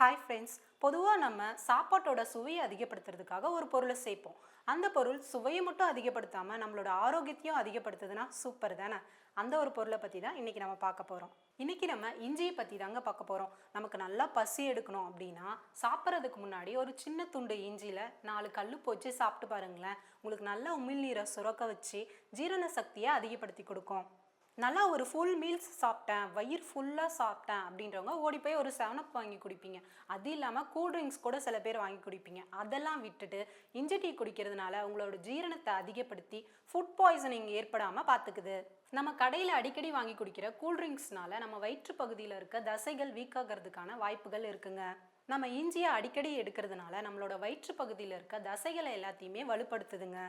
Hi friends பொதுவாக நம்ம சாப்பாட்டோட சுவையை அதிகப்படுத்துறதுக்காக ஒரு பொருளை சேர்ப்போம். அந்த பொருள் சுவையை மட்டும் அதிகப்படுத்தாமல் நம்மளோட ஆரோக்கியத்தையும் அதிகப்படுத்துதுன்னா சூப்பர் தானே? அந்த ஒரு பொருளை பற்றி தான் இன்றைக்கி நம்ம பார்க்க போகிறோம் இன்றைக்கி நம்ம இஞ்சியை பற்றி தாங்க பார்க்க போகிறோம் நமக்கு நல்லா பசி எடுக்கணும் அப்படின்னா சாப்பிட்றதுக்கு முன்னாடி ஒரு சின்ன துண்டு இஞ்சியில் நாலு கல் போச்சு சாப்பிட்டு பாருங்களேன். உங்களுக்கு நல்ல உமிழ்நீரை சுரக்க வச்சு ஜீரண சக்தியை அதிகப்படுத்தி கொடுக்கும். நல்லா ஒரு ஃபுல் மீல்ஸ் சாப்பிட்டேன் வயிறு ஃபுல்லாக சாப்பிட்டேன் அப்படின்றவங்க ஓடி போய் ஒரு செவனப் வாங்கி குடிப்பீங்க. அது இல்லாமல் கூல் ட்ரிங்க்ஸ் கூட சில பேர் வாங்கி குடிப்பீங்க. அதெல்லாம் விட்டுட்டு இஞ்சி டீ குடிக்கிறதுனால உங்களோட ஜீரணத்தை அதிகப்படுத்தி ஃபுட் பாய்சனிங் ஏற்படாமல் பார்த்துக்குது நம்ம கடையில் அடிக்கடி வாங்கி குடிக்கிற கூல்ட்ரிங்க்ஸ்னால நம்ம வயிற்று பகுதியில் இருக்க தசைகள் வீக்காகிறதுக்கான வாய்ப்புகள் இருக்குங்க. நம்ம இஞ்சியை அடிக்கடி எடுக்கிறதுனால நம்மளோட வயிற்று பகுதியில் இருக்க தசைகளை எல்லாத்தையுமே வலுப்படுத்துதுங்க.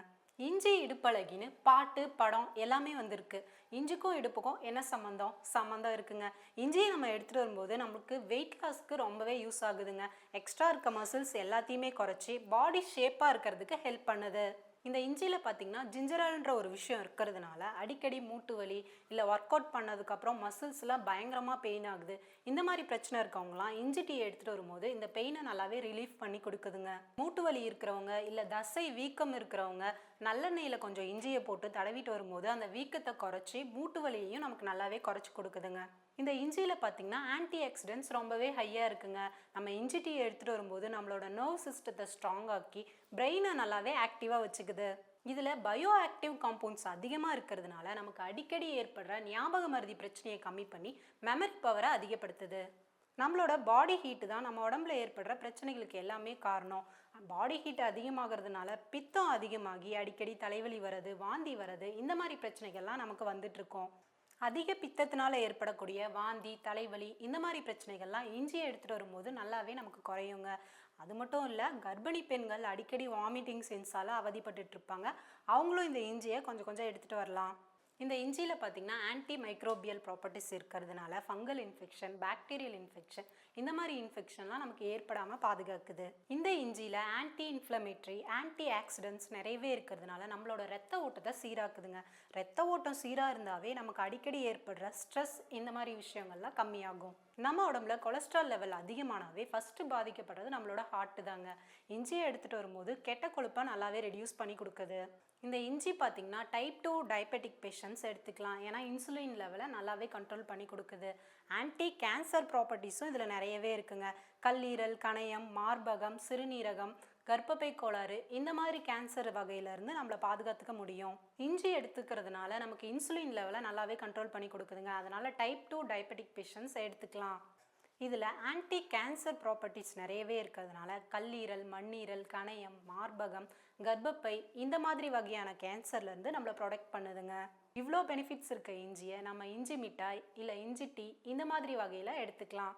இஞ்சி இடுப்பழகின்னு பாட்டு படம் எல்லாமே வந்திருக்கு. இஞ்சிக்கும் இடுப்புக்கும் என்ன சம்மந்தம் சம்மந்தம் இருக்குங்க. இஞ்சியை நம்ம எடுத்துகிட்டு வரும்போது நமக்கு வெயிட் லாஸ்க்கு ரொம்பவே யூஸ் ஆகுதுங்க. எக்ஸ்ட்ரா இருக்க மசில்ஸ் எல்லாத்தையுமே குறைச்சி பாடி ஷேப்பாக இருக்கிறதுக்கு ஹெல்ப் பண்ணுது. இந்த இஞ்சியில் பார்த்தீங்கன்னா ஜிஞ்சரால்ன்ற ஒரு விஷயம் இருக்கிறதுனால அடிக்கடி மூட்டு வலி இல்லை ஒர்க் அவுட் பண்ணதுக்கப்புறம் மசில்ஸ்லாம் பயங்கரமாக பெயின் ஆகுது. இந்த மாதிரி பிரச்சனை இருக்கவங்களாம் இஞ்சி டீ எடுத்துகிட்டு வரும்போது இந்த பெயினை நல்லாவே ரிலீஃப் பண்ணி கொடுக்குதுங்க. மூட்டு வலி இருக்கிறவங்க இல்லை தசை வீக்கம் இருக்கிறவங்க நல்லெண்ணெயில் கொஞ்சம் இஞ்சியை போட்டு தடவிட்டு வரும்போது அந்த வீக்கத்தை குறைச்சி மூட்டு வலியையும் நமக்கு நல்லாவே குறைச்சி கொடுக்குதுங்க. இந்த இஞ்சியில் பார்த்திங்கன்னா ஆன்டி ஆக்சிடென்ட்ஸ் ரொம்பவே ஹையாக இருக்குங்க. நம்ம இஞ்சி டீ எடுத்துகிட்டு வரும்போது நம்மளோட நர்வ் சிஸ்டத்தை ஸ்ட்ராங் ஆக்கி பிரெயினை நல்லாவே ஆக்டிவாக வச்சுக்குது. இதில் பயோ ஆக்டிவ் காம்பவுண்ட்ஸ் அதிகமாக இருக்கிறதுனால நமக்கு அடிக்கடி ஏற்படுற ஞாபக மருதி பிரச்சனையை கம்மி பண்ணி மெமரி பவரை அதிகப்படுத்துது. நம்மளோட பாடி ஹீட்டு தான் நம்ம உடம்புல ஏற்படுற பிரச்சனைகளுக்கு எல்லாமே காரணம். பாடி ஹீட் அதிகமாகிறதுனால பித்தம் அதிகமாகி அடிக்கடி தலைவலி வர்றது வாந்தி வர்றது இந்த மாதிரி பிரச்சனைகள்லாம் நமக்கு வந்துட்டு இருக்கோம். அதிக பித்தத்தினால் ஏற்படக்கூடிய வாந்தி தலைவலி இந்த மாதிரி பிரச்சனைகள்லாம் இஞ்சியை எடுத்துகிட்டு வரும்போது நல்லாவே நமக்கு குறையுங்க. அது மட்டும் இல்லை கர்ப்பிணி பெண்கள் அடிக்கடி வாமிட்டிங் சென்ஸால் அவதிப்பட்டுட்டு இருப்பாங்க. அவங்களும் இந்த இஞ்சியை கொஞ்சம் கொஞ்சம் எடுத்துகிட்டு வரலாம். இந்த இஞ்சியில் பார்த்தீங்கன்னா ஆன்டி மைக்ரோபியல் ப்ராப்பர்ட்டிஸ் இருக்கிறதுனால ஃபங்கல் இன்ஃபெக்ஷன் பாக்டீரியல் இன்ஃபெக்ஷன் இந்த மாதிரி இன்ஃபெக்ஷன்லாம் நமக்கு ஏற்படாமல் பாதுகாக்குது. இந்த இஞ்சியில் ஆன்டி இன்ஃப்ளமேட்ரி ஆன்டி ஆக்சிடென்ட்ஸ் நிறையவே இருக்கிறதுனால நம்மளோட ரத்த ஓட்டத்தை சீராக்குதுங்க. ரத்த ஓட்டம் சீராக இருந்தாவே நமக்கு அடிக்கடி ஏற்படுற ஸ்ட்ரெஸ் இந்த மாதிரி விஷயங்கள்லாம் கம்மியாகும். நம்ம உடம்புல கொலஸ்ட்ரால் லெவல் அதிகமானாவே ஃபஸ்ட்டு பாதிக்கப்படுறது நம்மளோட ஹார்ட்டு தாங்க. இஞ்சியை எடுத்துகிட்டு வரும்போது கெட்ட கொழுப்பை நல்லாவே ரெடியூஸ் பண்ணி கொடுக்குது. இந்த இஞ்சி பார்த்திங்கன்னா டைப் டூ டயபெட்டிக் பேஷண்ட்ஸ் எடுத்துக்கலாம். ஏன்னா இன்சுலின் லெவலை நல்லாவே கண்ட்ரோல் பண்ணி கொடுக்குது. ஆன்டி கேன்சர் ப்ராப்பர்ட்டிஸும் இதில் நிறையவே இருக்குங்க. கல்லீரல் கணையம் மார்பகம் சிறுநீரகம் கர்ப்பப்பை கோளாறு இந்த மாதிரி கேன்சர் வகையிலேருந்து நம்மளை பாதுகாத்துக்க முடியும். இஞ்சி எடுத்துக்கிறதுனால நமக்கு இன்சுலின் லெவலை நல்லாவே கண்ட்ரோல் பண்ணி கொடுக்குதுங்க. அதனால் டைப் டூ டயபெட்டிக் பேஷண்ட்ஸ் எடுத்துக்கலாம். இதில் ஆன்டி கேன்சர் ப்ராப்பர்ட்டிஸ் நிறையவே இருக்கிறதுனால கல்லீரல் மண்ணீரல் கணையம் மார்பகம் கர்ப்பப்பை இந்த மாதிரி வகையான கேன்சர்லேருந்து நம்மளை ப்ரொடெக்ட் பண்ணுதுங்க. இவ்வளோ பெனிஃபிட்ஸ் இருக்க இஞ்சியை நம்ம இஞ்சி மிட்டாய் இல்லை இஞ்சி டீ இந்த மாதிரி வகையில் எடுத்துக்கலாம்.